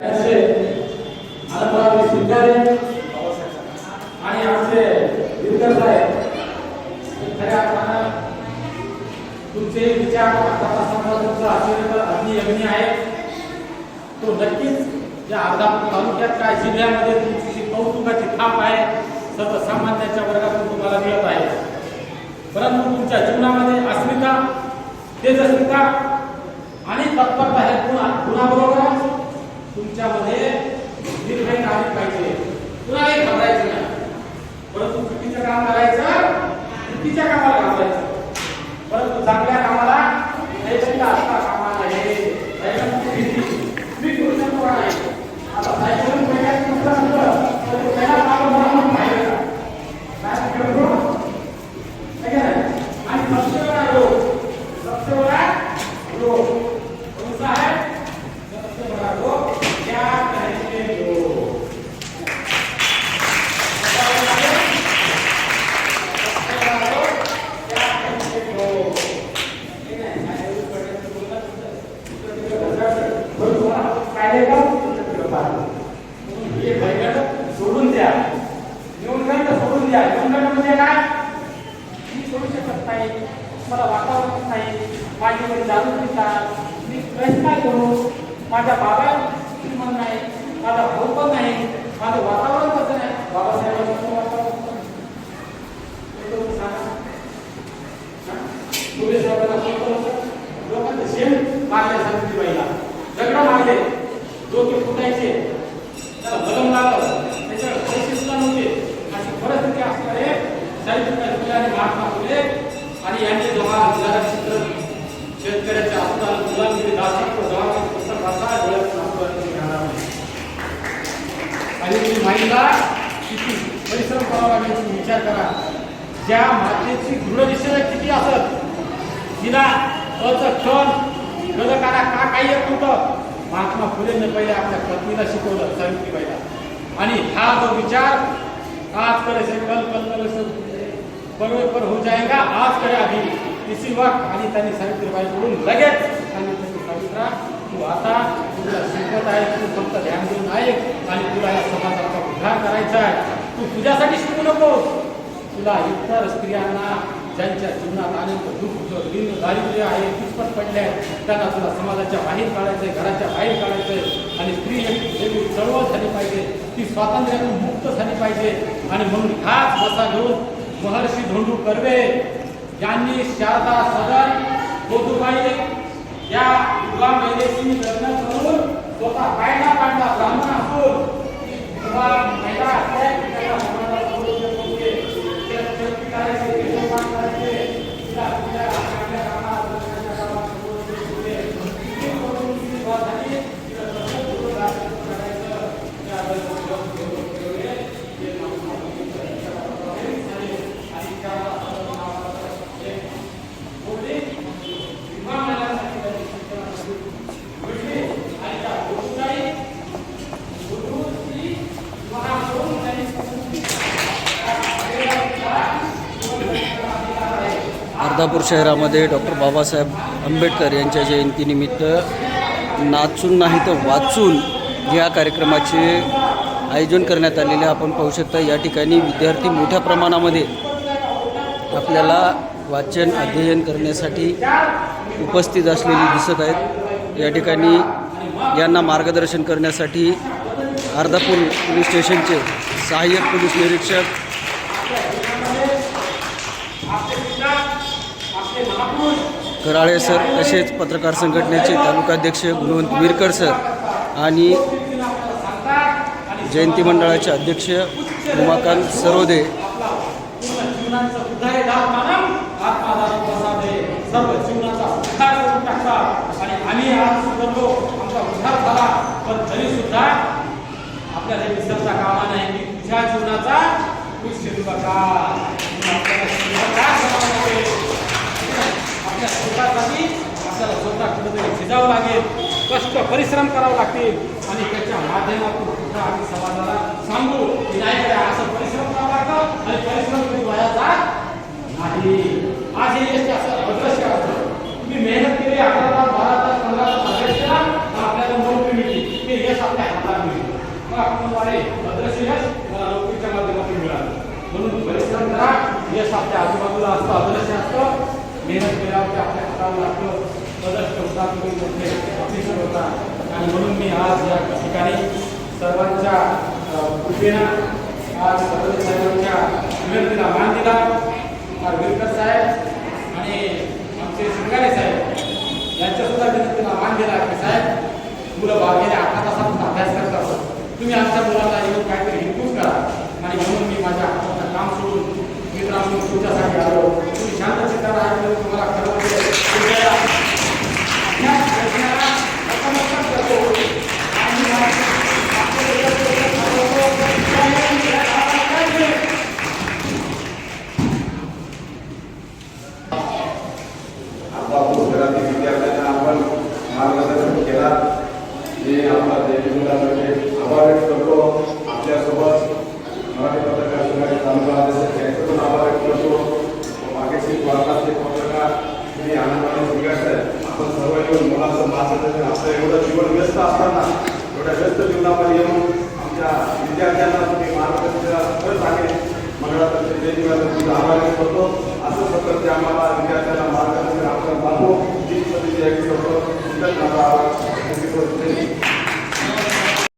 त्यांचे अनुभवाचे आणि आमचे दिग्गज साहेब खऱ्या अर्थानं तुमचे विचार आता समजा तुमचा अतिरिक्त अग्नियग्नी आहे. तो नक्कीच या अर्धापूर तालुक्यात काय जिल्ह्यामध्ये तुमची कौतुकाची थाप आहे सर्वसामान्यांच्या वर्गातून तुम्हाला मिळत आहे. परंतु तुमच्या जीवनामध्ये अस्मिता तेजस्विता आणि तत्परता हे गुण गुणाबरोबर तुमच्यामध्ये निर्भय आली पाहिजे. कुणालाही घाबरायचं नाही. परंतु चुकीचं काम करायचं चुकीच्या कामाला घाबरायचं परंतु चांगल्या कामाला नैतिकता असता कामा नये नैतिक भीती मी करू शकतो का नाही आता सायकल पहिल्याच कुठलं असलं तर ते पहिला मागं म्हणून बाहेर येतात. काय करतो? है का नाही? आणि सबसे बड़ा रोग सबसे बड़ा रोग कौन सा है सबसे बड़ा रोग क्या कहते लोग सबसे बड़ा रोग क्या कहते लोग ठीक है मैं ये पढ़ने को बोलता बरं तुम्हाला काय का हे भयगड सोडून द्या न्यूनगंड सोडून द्या न्यूनगंड म्हणजे काय मी सोडू शकत नाही मला वातावरण नाही माझी वडील दारू पितात मी प्रश्न करू. माझ्या बाबा मन नाही माझा भाऊ पण नाही माझं वातावरण कसं नाही बाबासाहेबांचं वातावरण? तुम्ही साहेबांना लोकांचं शेण मारल्या सावित्रीबाईला दगड मारले. डोके फुटायचे. त्याला बलम लागलं. त्याच्यावर पैसे सुद्धा नव्हते. अशी परिस्थिती असणारे सावित्रीबाई आणि महात्मा फुले आणि यांनी चित्र शेतकऱ्याच्या अस्पताल मुलांनी दासित्व जबाबदारी पुस्तक असा डोळ्यात नागपूर घेणार नाही आणि ती महिला किती परिश्रम करावा लागेल विचार करा ज्या मातेची दृढ निश्चय किती असत तिला अचं क्षण गलकारा का काही येत नव्हतं महात्मा फुलेंनी पहिले आपल्या पत्नीला शिकवलं सावित्रीबाईला आणि हा जो विचार आज करे से कल कल करे से पर हो जाएगा आज करे अभी तिसरी वाट आणि त्यांनी सावित्रीबाईकडून लगेच सांगितलं की सावित्रा तू आता तुला शिकवत आहे तू फक्त ध्यान देऊन आहे आणि तुला या समाजाचा उद्धार करायचा आहे. तू तुझ्यासाठी शिकू नको तुला इतर स्त्रियांना ज्यांच्या जीवनात अनेक दुःख दिन दारिद्र्य आहे किचपट पडले आहेत त्यांना तुला समाजाच्या बाहेर काढायचंय घराच्या बाहेर काढायचंय आणि स्त्री एक चळवळ झाली पाहिजे. ती स्वातंत्र्यातून मुक्त झाली पाहिजे. आणि म्हणून हाच बसा घेऊन महर्षी धोंडू कर्वे ज्यांनी शारदा सदन गोदूबाई या दुर्गा महिलेशी लग्न करून स्वतः कायदा काढला ब्राह्मण असून किंवा महिला असल्या की त्यांना समाजात बोलू देत नव्हते. ते शेतकरी करायचे, देशोपान करायचे, तिला आपल्या आपल्या कामात, आपल्या कामात बोलू देत नव्हते. किती करून ती सुरुवात झाली, तिला सगळं बोलून राजकारण करायचं. त्या वेळेस लोक घेऊन ठेवले. ते महात्मा फुलेंच्या विचाराप्रमाणे आणि त्या नावाचं एक बोलले, विवाह महिलांसाठी त्यांनी शिक्षणासाठी घडली. आणि त्या गोष्टी गुरुची महासोम त्यांनी अर्धापूर शहरामध्ये डॉक्टर बाबासाहेब आंबेडकर यांच्या जयंतीनिमित्त नाचून नाही तर वाचून या कार्यक्रमाचे आयोजन करण्यात आलेले आपण पाहू शकता. या ठिकाणी विद्यार्थी मोठ्या प्रमाणामध्ये आपल्याला वाचन अध्ययन करण्यासाठी उपस्थित असलेली दिसत आहेत. या ठिकाणी यांना मार्गदर्शन करण्यासाठी अर्धापूर पोलीस स्टेशनचे सहाय्यक पोलीस निरीक्षक कराळे सर तसेच पत्रकार संघटनेचे तालुकाध्यक्ष गुणवंत विरकर सर आणि जयंती मंडळाचे अध्यक्ष उमाकांत सरोदे. आपल्याला विसरता कामा नाही तुझ्या जीवनाचा आपल्याला स्वतः कुठेतरी लागेल कष्ट परिश्रम करावे लागतील आणि त्याच्या माध्यमातून सुद्धा आम्ही समाजाला सांगू की नाही असं परिश्रम करावं लागतं आणि परिश्रम नाही. आज हे अदृश्य असतं. तुम्ही मेहनत केली अकरा तास बारा तास पंधरा तास अदृश्य तर आपल्याला नोकरी मिळते ते यश आपल्या हातात आपल्याद्वारे अदृश्य यश नोकरीच्या माध्यमातून मिळालं. म्हणून परिश्रम करा. यश आपल्या आजूबाजूला असतं अदृश्य असतं. मेहनत केल्यावर ते आपल्या हाताला लागतं पदक ठेवता तुम्ही मोठे अपेक्षित होता. आणि म्हणून मी आज या ठिकाणी सर्वांच्या कृपेनं आज सर्व साहेबांच्या विनंतीला मान दिला. आरविरकर साहेब आणि आमचे शिंगारे साहेब यांच्यासुद्धा विनंतीला मान दिला की साहेब मुलं बागेला आठ तासात अभ्यास संकुलामध्ये येऊन आमच्या विद्यार्थ्यांना तुम्ही मार्गदर्शन करत आहे मंगळातर्फे वेगवेगळ्या आभार करतो असं प्रकारचे आम्हाला विद्यार्थ्यांना मार्गदर्शन आपण पाहतो तीच पद्धती एक करतो